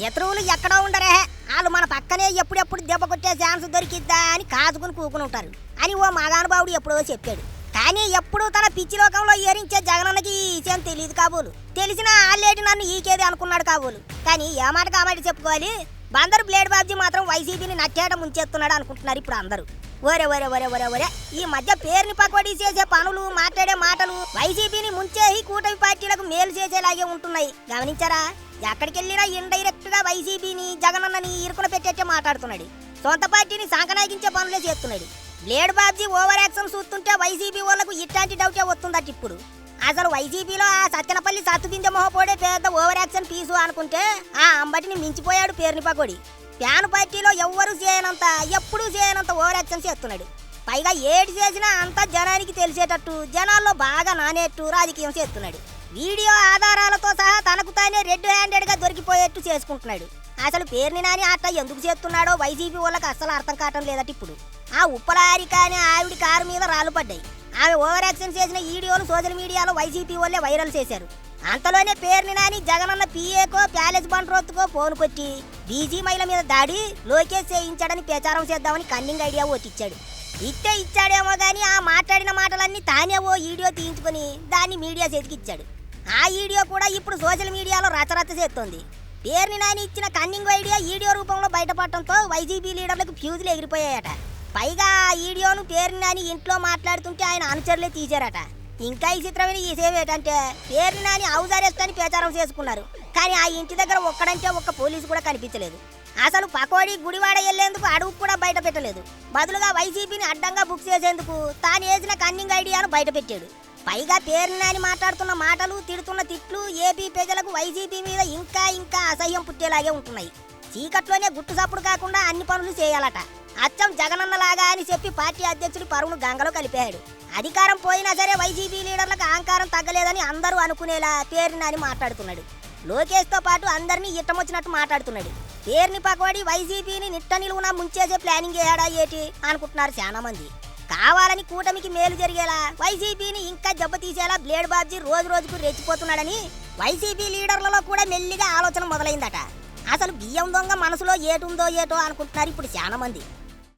శత్రువులు ఎక్కడో ఉండరే. వాళ్ళు మన పక్కనే ఎప్పుడెప్పుడు దెబ్బ కొట్టే ఛాన్స్ దొరికిద్దా అని కాచుకుని కూకుని ఉంటారు. అని ఓ మగానుభావుడు ఎప్పుడో చెప్పాడు. కానీ ఎప్పుడు తన పిచ్చి లోకంలో ఏరించే జగనన్నకి ఈ విషయం తెలియదు కాబోలు. తెలిసిన ఆల్లేటి నన్ను ఈకేది అనుకున్నాడు కాబోలు. కానీ ఏ మాట కామాట చెప్పుకోవాలి? బందరు బ్లేడ్ బాబ్జీ మాత్రం వైసీపీని నచ్చేట ముంచేస్తున్నాడు అనుకుంటున్నారు ఇప్పుడు అందరూ. ఒరే ఒరే ఒరే ఒరే ఒరే. ఈ మధ్య పేరుని పకోడీ చేసే పనులు మాట్లాడే మాటలు వైసీపీని ముంచేసి కూటమి పార్టీలకు మేలు చేసేలాగే ఉంటున్నాయి. గమనించారా? ఎక్కడికి వెళ్ళినా ఇండైరెక్ట్గా వైసీపీని జగనన్నని ఇరుకున పెట్టేట్టే మాట్లాడుతున్నాడు. సొంత పార్టీని సాంకనాగించే పనులే చేస్తున్నాడు. బ్లేడ్ బాబ్జీ ఓవర్ యాక్షన్ చూస్తుంటే వైసీపీ వాళ్ళకు ఇట్లాంటి డౌటే వస్తుందట ఇప్పుడు. అసలు వైసీపీలో ఆ సత్యనపల్లి సత్తుబిందె మొహపోడే పెద్ద ఓవర్ యాక్షన్ పీసు అనుకుంటే ఆ అంబటిని మించిపోయాడు పేరుని పకోడి. ప్యాన్ పార్టీలో ఎవ్వరూ చేయనంత ఎప్పుడూ చేయనంత ఓవర్ యాక్షన్ చేస్తున్నాడు. పైగా ఏడు చేసినా అంతా జనానికి తెలిసేటట్టు జనాల్లో బాగా నానేట్టు రాజకీయం చేస్తున్నాడు. వీడియో ఆధారాలతో సహా తనకు తానే రెడ్ హ్యాండెడ్గా దొరికిపోయేట్టు చేసుకుంటున్నాడు. అసలు పేరుని నాని అట్ట ఎందుకు చేస్తున్నాడో వైసీపీ వాళ్ళకి అస్సలు అర్థం కావటం లేదట ఇప్పుడు. ఆ ఉప్పలారి అనే ఆవిడ కారు మీద రాళ్ళు పడ్డాయి. ఆమె ఓవర్ యాక్షన్ చేసిన వీడియోలు సోషల్ మీడియాలో వైసీపీ వాళ్ళే వైరల్ చేశారు. అంతలోనే పేరుని నాని జగనన్న పిఏకో ప్యాలెస్ బండ్రోత్తుకో ఫోన్ కొట్టి బీజీ మహిళ మీద దాడి లోకేష్ చేయించాడని ప్రచారం చేద్దామని కన్నింగ్ ఐడియా ఓటిచ్చాడు ఇట్టే ఇచ్చాడేమో కానీ ఆ మాట్లాడిన మాటలన్నీ తానే ఓ వీడియో తీయించుకొని దాన్ని మీడియా చేతికిచ్చాడు ఆ వీడియో కూడా ఇప్పుడు సోషల్ మీడియాలో రచరచ చేస్తోంది. పేరుని నాని ఇచ్చిన కన్నింగ్ ఐడియా వీడియో రూపంలో బయటపడటంతో వైసీపీ లీడర్లకు ఫ్యూజులు ఎగిరిపోయాయట. పైగా ఈడియోను వీడియోను పేరుని ఇంట్లో మాట్లాడుతుంటే ఆయన అనుచరులే తీశారట. ఇంకా ఈ చిత్రమైన ఈ సేవ ఏంటంటే పేరుని నాని ప్రచారం చేసుకున్నారు. కానీ ఆ ఇంటి దగ్గర ఒక్కడంటే ఒక్క పోలీసు కూడా కనిపించలేదు. అసలు పకోడీ గుడివాడ వెళ్ళేందుకు అడుగు కూడా బయట పెట్టలేదు. బదులుగా వైసీపీని అడ్డంగా బుక్ చేసేందుకు తాను వేసిన కన్నింగ్ ఐడియాను బయట పెట్టాడు. పైగా పేరుని నాని మాట్లాడుతున్న మాటలు తిడుతున్న తిట్లు ఏపీ ప్రజలకు వైసీపీ మీద ఇంకా ఇంకా అసహ్యం పుట్టేలాగే ఉంటున్నాయి. చీకట్లోనే గుట్టు సప్పుడు కాకుండా అన్ని పనులు చేయాలట. అచ్చం జగనన్నలాగా అని చెప్పి పార్టీ అధ్యక్షుడు పరువును గంగలో కలిపాడు. అధికారం పోయినా సరే వైసీపీ లీడర్లకు అహంకారం తగ్గలేదని అందరూ అనుకునేలా పేరుని అని మాట్లాడుతున్నాడు. లోకేష్తో పాటు అందరినీ ఇట్టమొచ్చినట్టు మాట్లాడుతున్నాడు. పేరుని పకోడి వైసీపీని నిట్ట నిలువున ముంచేసే ప్లానింగ్ ఏడా ఏటి అనుకుంటున్నారు చాలా మంది కావాలని కూటమికి మేలు జరిగేలా వైసీపీని ఇంకా దెబ్బతీసేలా బ్లేడ్ బాబ్జీ రోజు రోజుకు రెచ్చిపోతున్నాడని వైసీపీ లీడర్లలో కూడా మెల్లిగా ఆలోచన మొదలైందట. అసలు బియ్యం దొంగ మనసులో ఏటుందో ఏటో అనుకుంటున్నారు ఇప్పుడు చాలా మంది